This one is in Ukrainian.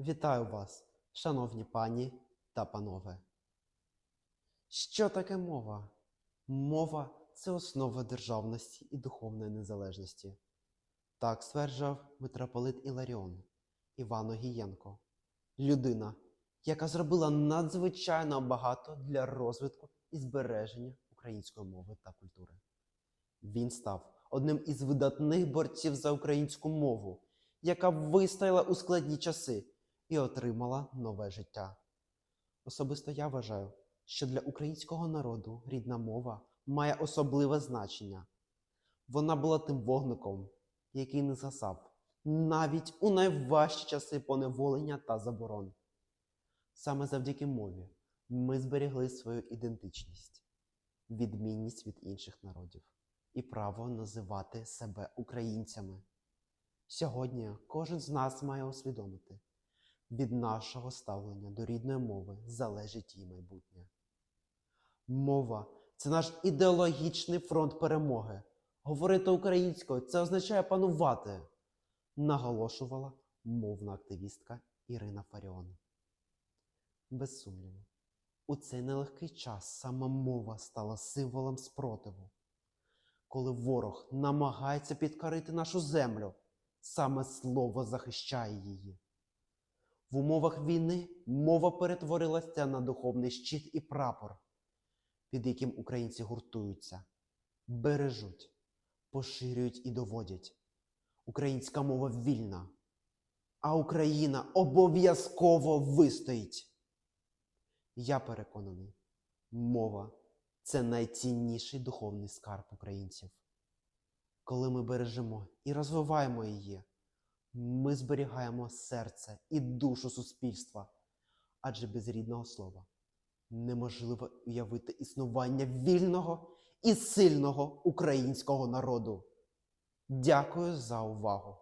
Вітаю вас, шановні пані та панове. Що таке мова? Мова це основа державності і духовної незалежності. Так стверджував митрополит Іларіон Іван Огієнко, людина, яка зробила надзвичайно багато для розвитку і збереження української мови та культури. Він став одним із видатних борців за українську мову, яка вистояла у складні часи і отримала нове життя. Особисто я вважаю, що для українського народу рідна мова має особливе значення. Вона була тим вогником, який не згасав навіть у найважчі часи поневолення та заборон. Саме завдяки мові ми зберегли свою ідентичність, відмінність від інших народів і право називати себе українцями. Сьогодні кожен з нас має усвідомити, від нашого ставлення до рідної мови залежить її майбутнє. Мова це наш ідеологічний фронт перемоги. Говорити українською це означає панувати, наголошувала мовна активістка Ірина Фаріон. Без сумніву, у цей нелегкий час сама мова стала символом спротиву. Коли ворог намагається підкорити нашу землю, саме слово захищає її. В умовах війни мова перетворилася на духовний щит і прапор, під яким українці гуртуються, бережуть, поширюють і доводять. Українська мова вільна, а Україна обов'язково вистоїть. Я переконаний, мова це найцінніший духовний скарб українців. Коли ми бережемо і розвиваємо її, ми зберігаємо серце і душу суспільства, адже без рідного слова неможливо уявити існування вільного і сильного українського народу. Дякую за увагу!